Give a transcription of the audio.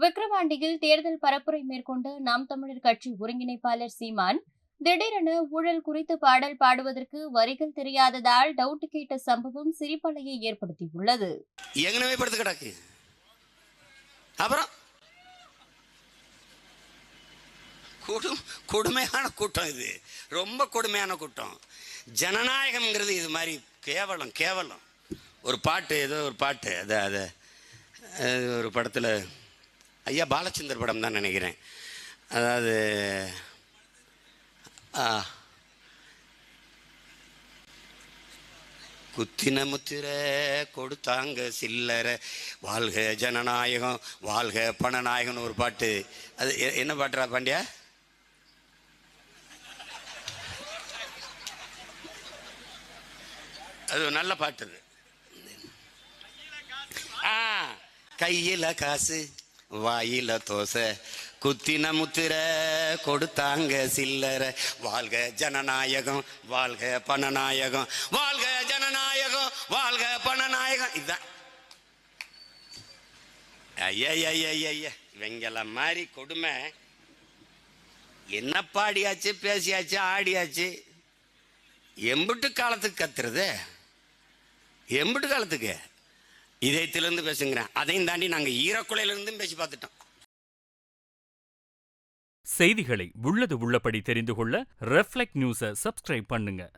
விக்கிரவாண்டியில் தேர்தல் பரப்புரை மேற்கொண்ட நாம் தமிழர் கட்சி ஒருங்கிணைப்பாளர் சீமான் திடீரென ஊழல் குறித்து பாடல் பாடுவதற்கு வரிகள் தெரியாததால் டவுட் கேட்ட சம்பவம் சிரிப்பலையை ஏற்படுத்தியுள்ளது. படுத்து கிடக்கு. அப்புறம்? கொடும் கொடுமையான கூட்டம் இது. ரொம்ப கொடுமையான கூட்டம். ஜனநாயகம்ங்கிறது இது மாதிரி கேவலம் கேவலம். ஒரு பாட்டு ஏதோ ஒரு பாட்டு. அதை அதை ஒரு படத்தில் ஐயா பாலச்சந்தர் படம் தான் நினைக்கிறேன். அதாவது ஆ. குத்தின முத்திர கொடுத்தாங்க சில்லற. வாழ்க ஜனநாயகம் வாழ்க பணநாயகம்னு ஒரு பாட்டு. அது எ- என்ன பாட்டுறா பாண்டியா? அது ஒரு நல்ல பாட்டு அது. ஆ கையில காசு. வாயில தோசை. குத்தின முத்திர கொடுத்தாங்க சில்லற. வாழ்க ஜனநாயகம் வாழ்க பணநாயகம் வாழ்க ஜனநாயகம் வாழ்க பணநாயகம். இதுதான் ஐயா ஐயா ஐயா இவங்கள மாதிரி கொடுமை. என்ன பாடியாச்சு பேசியாச்சு ஆடியாச்சு? எம்புட்டு காலத்துக்கு கத்துறது? எம்புட்டு காலத்துக்கு? இதயத்திலிருந்து பேசுங்கிறேன். அதையும் தாண்டி நாங்கள் ஈரக்குலையிலிருந்தும் பேசி பார்த்துட்டோம். செய்திகளை உள்ளது உள்ளபடி தெரிந்து கொள்ள ரெஃப்ளெக்ட் நியூஸை சப்ஸ்கிரைப் பண்ணுங்க.